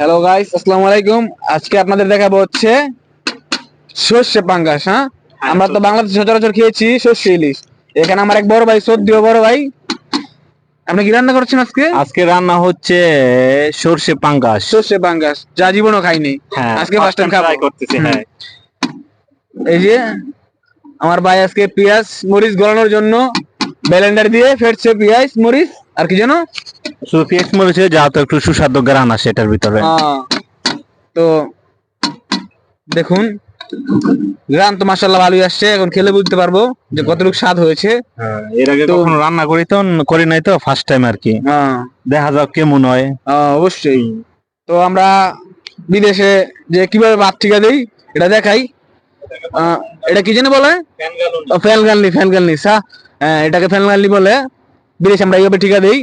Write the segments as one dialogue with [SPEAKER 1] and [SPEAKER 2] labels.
[SPEAKER 1] Hello guys আসসালামু আলাইকুম আজকে আপনাদের দেখাবো হচ্ছে সর্ষে পাঙ্গাস হ্যাঁ? আমরা তো বাংলাদেশে সচরাচর খেয়েছি সর্ষে ইলিশ। এখানে আমার এক বড় ভাই সদ্যীয় বড় ভাই। আপনি কি রান্না করছেন আজকে?
[SPEAKER 2] আজকে রান্না হচ্ছে সর্ষে পাঙ্গাস।
[SPEAKER 1] সর্ষে পাঙ্গাস। যা জীবনও খাইনি।
[SPEAKER 2] হ্যাঁ
[SPEAKER 1] আজকে ফার্স্ট টাইম খাব।
[SPEAKER 2] করতেছি হ্যাঁ।
[SPEAKER 1] এই যে আমার ভাই আজকে পেঁয়াজ মরিচ গলানোর জন্য ব্লেন্ডার দিয়ে ফেটছে পেঁয়াজ মরিচ। আর কি জানো?
[SPEAKER 2] শুধু পেঁয়াজ মরিচে যা তো একটু সুস্বাদু গ্রান আসে এটার ভিতরে
[SPEAKER 1] তো দেখুন গ্রাম তো মাসাল্লাহ ভালোই আসছে এখন খেলে বুঝতে পারব যে কতটুকু স্বাদ হয়েছে।
[SPEAKER 2] হ্যাঁ, এর আগে কখনো রান্না করি তো করি নাই তো ফার্স্ট টাইম আর কি। দেখা যাক কেমন হয়।
[SPEAKER 1] অবশ্যই। তো আমরা বিদেশে যে কীভাবে ভাত ঠিকা দেই এটা দেখাই। এটা কি জানি বলে? ফ্যানগানলি ফ্যানগানলি সা হ্যাঁ, এটাকে ফ্যানগানলি বলে। বিদেশে আমরা এইভাবে ঠিকা দেই।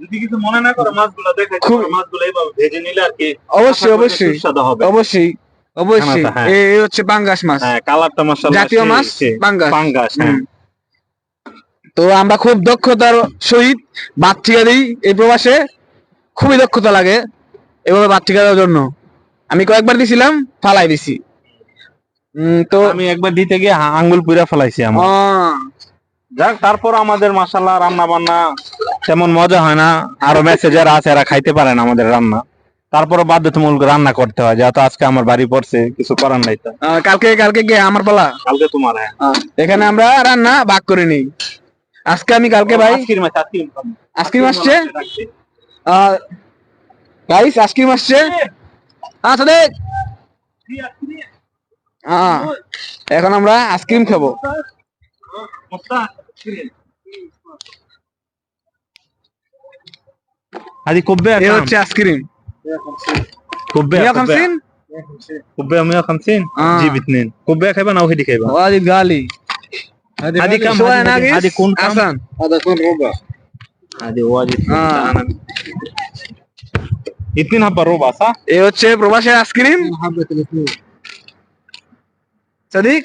[SPEAKER 2] যদি কিছু মনে না করে মাছগুলো দেখাই মাছগুলো এইভাবে ভেজে নিলে আর কি
[SPEAKER 1] অবশ্যই অবশ্যই
[SPEAKER 2] হবে।
[SPEAKER 1] অবশ্যই অবশ্যই।
[SPEAKER 2] হ্যাঁ।
[SPEAKER 1] এই এই হচ্ছে পাঙ্গাস মাছ।
[SPEAKER 2] হ্যাঁ কালারটা মাশাআল্লাহ
[SPEAKER 1] জাতীয় মাছ পাঙ্গাস।
[SPEAKER 2] পাঙ্গাস হ্যাঁ।
[SPEAKER 1] তো আমরা খুব দক্ষতার সহিত ভাত ঠিকা দিই এই প্রবাসে। খুবই দক্ষতা লাগে এভাবে ভাত ঠিকা দেওয়ার জন্য। আমি কয়েকবার দিছিলাম ফালাই দিছি। তো
[SPEAKER 2] আমি একবার দিতে গিয়ে আঙ্গুল পুরা ফেলাইছি আমার যাক তারপর আমাদের মাসাল্লাহ রান্না বান্না তেমন মজা হয় না। আরও মেসে যারা আছে এরা খাইতে পারে না আমাদের রান্না। তারপরে বাধ্যতামূলক রান্না করতে হয় যেহেতু আজকে আমার বাড়ি পড়ছে কিছু করার নাই তো।
[SPEAKER 1] কালকে কালকে গিয়ে আমার পালা?
[SPEAKER 2] কালকে তোমার হ্যাঁ।
[SPEAKER 1] এখানে আমরা রান্না ভাগ করে নিই। আজকে আমি কালকে ভাই
[SPEAKER 2] আজকের আজকের
[SPEAKER 1] আইসক্রিম আসছে গাইস আইসক্রিম আসছে আচ্ছা দেখ এখন আমরা আইসক্রিম খাব। అది కొబ్బే ఏ
[SPEAKER 2] వచ్చి
[SPEAKER 1] ఐస్ క్రీم
[SPEAKER 2] كوبايه 150 كوبايه
[SPEAKER 1] 150
[SPEAKER 2] جيب اثنين كوبايه خيبان او هدي خيبان
[SPEAKER 1] وهذه قالي
[SPEAKER 2] هذه كم شويه
[SPEAKER 1] ناقص
[SPEAKER 2] هذه كون كم
[SPEAKER 1] حسن هذا يكون ربع
[SPEAKER 2] هذه واجد
[SPEAKER 1] آه. اثنين حبه ربع صح؟ ايه وتشي ربع شاي ايس كريم حبه الاثنين صديق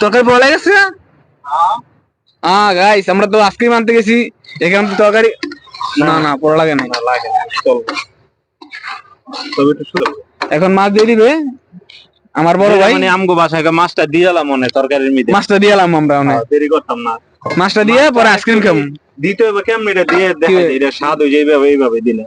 [SPEAKER 1] তরকারি পড়া গেছে? হ্যাঁ। গাইস আমরা তো আইসক্রিম আনতে গেছি। এখানে তো তরকারি না না পড়া লাগে না।
[SPEAKER 2] লাগে
[SPEAKER 1] এখন মাছ দিয়ে দিবে। আমার বড় ভাই
[SPEAKER 2] মানে আমগো বাসায় মাছটা দিয়ে এলাম মনে তরকারির মিদে
[SPEAKER 1] মাছটা দিয়ে এলাম আমরা অনেক।
[SPEAKER 2] দেরি করতাম না।
[SPEAKER 1] মাছটা দিয়ে পরে আইসক্রিম খাব।
[SPEAKER 2] দিতে হবে কেমন? এটা দিয়ে দেখা যায় এটা স্বাদ হয়ে যাবে এইভাবে দিলে।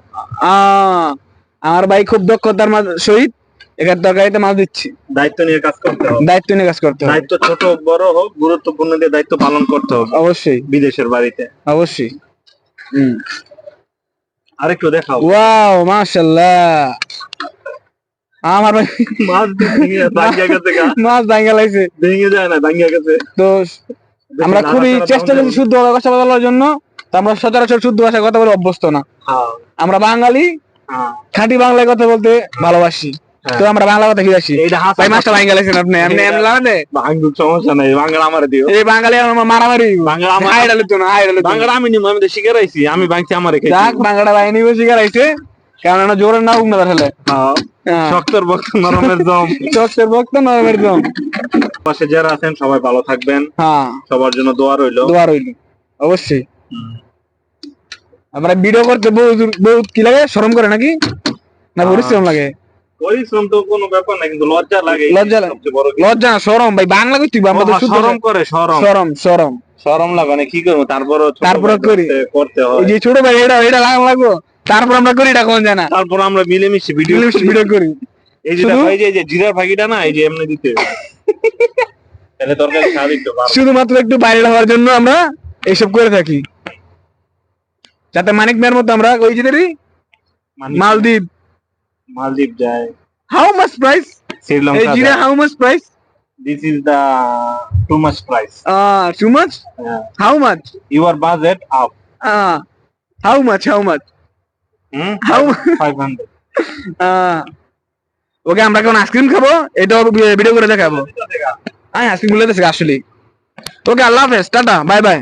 [SPEAKER 1] আমার ভাই খুব দক্ষতার মাঝ- সহিত এখানে তরকারিতে মাছ দিচ্ছি।
[SPEAKER 2] দায়িত্ব নিয়ে কাজ করতে হবে।
[SPEAKER 1] দায়িত্ব নিয়ে কাজ করতে হবে।
[SPEAKER 2] দায়িত্ব ছোট বড় হোক গুরুত্বপূর্ণ দিয়ে দায়িত্ব পালন করতে হবে।
[SPEAKER 1] অবশ্যই।
[SPEAKER 2] বিদেশের বাড়িতে।
[SPEAKER 1] অবশ্যই। হুম।
[SPEAKER 2] আরেকটু দেখাও।
[SPEAKER 1] ওয়াও মাশাআল্লাহ। আমার
[SPEAKER 2] মাছ ভেঙে ভাঙ্গিয়া গেছে
[SPEAKER 1] মাছ ভাঙ্গা লাগছে।
[SPEAKER 2] ভেঙে যায় না ভাঙ্গিয়া গেছে।
[SPEAKER 1] তো আমরা খুবই চেষ্টা
[SPEAKER 2] না।
[SPEAKER 1] শুদ্ধ ভাষা বলার জন্য। তো আমরা সচরাচর শুদ্ধ ভাষায় কথা বলে অভ্যস্ত না।
[SPEAKER 2] হ্যাঁ।
[SPEAKER 1] আমরা বাঙালি
[SPEAKER 2] হ্যাঁ।
[SPEAKER 1] খাঁটি বাংলায় কথা বলতে ভালোবাসি। তো আমরা বাংলা কথা
[SPEAKER 2] এইটা
[SPEAKER 1] ভাই মাছটা ভাঙ্গা লাগছেন আপনি আপনি
[SPEAKER 2] ভাঙ্গুক সমস্যা নাই বাংলা আমার দিও।
[SPEAKER 1] এই বাঙালি আমার মারামারি।
[SPEAKER 2] বাংলা আমার
[SPEAKER 1] আইডাল তো না আইডাল
[SPEAKER 2] বাংলা আমি নিম আমি তো আমি আমার
[SPEAKER 1] যাক বাংলাটা বাহিনী বসে গেছে কারণ জোরে না উগনা তাহলে
[SPEAKER 2] শক্তর বক্ত নরমের দম
[SPEAKER 1] ভক্ত নরমের দম
[SPEAKER 2] পাশে যারা আছেন সবাই ভালো থাকবেন।
[SPEAKER 1] হ্যাঁ।
[SPEAKER 2] সবার জন্য দোয়া রইল।
[SPEAKER 1] দোয়া রইল। অবশ্যই। আমরা ভিডিও করতে বহুত বহুত কি লাগে? শরম করে নাকি? না পরিশ্রম লাগে?
[SPEAKER 2] পরিশ্রম তো কোনো ব্যাপার না কিন্তু লজ্জা লাগে
[SPEAKER 1] লজ্জা লাগে।
[SPEAKER 2] সবচেয়ে বড়
[SPEAKER 1] লজ্জা শরম ভাই বাংলা কইতে আমরা তো
[SPEAKER 2] শরম করে শরম।
[SPEAKER 1] শরম শরম।
[SPEAKER 2] শরম লাগে না কি করব? তারপরও ছোট
[SPEAKER 1] করি।
[SPEAKER 2] করতে- করতে
[SPEAKER 1] এই যে ছোট ভাই এটা এটা লাগাম লাগবো। তারপর আমরা করি এটা কোন জানা?
[SPEAKER 2] তারপর আমরা মিলেমিশে ভিডিও
[SPEAKER 1] ভিডিও করি।
[SPEAKER 2] এই যে
[SPEAKER 1] শুধু-
[SPEAKER 2] যে জিরার ভাগিটা না এই যে এমনি দিতে। তাহলে তরকারি স্বাদ একটু
[SPEAKER 1] শুধুমাত্র একটু বাইরে হওয়ার জন্য আমরা এইসব করে থাকি। যাতে মানিক মেয়ের মতো আমরা ওই যে মালদ্বীপ।
[SPEAKER 2] মালদ্বীপ যায়
[SPEAKER 1] হাউ মাস প্রাইস এই
[SPEAKER 2] শ্রীলঙ্কা
[SPEAKER 1] জিরা how much price
[SPEAKER 2] this is the too much price
[SPEAKER 1] ah too much how much
[SPEAKER 2] your budget up
[SPEAKER 1] ah how much how much
[SPEAKER 2] hmm
[SPEAKER 1] how
[SPEAKER 2] five hundred
[SPEAKER 1] okay আমরা কেমন আইসক্রিম খাবো এটাও video করে দেখাবো আমি ice cream বলে দিচ্ছি আসলে ওকে আল্লাহ হাফেজ টাটা বাই বাই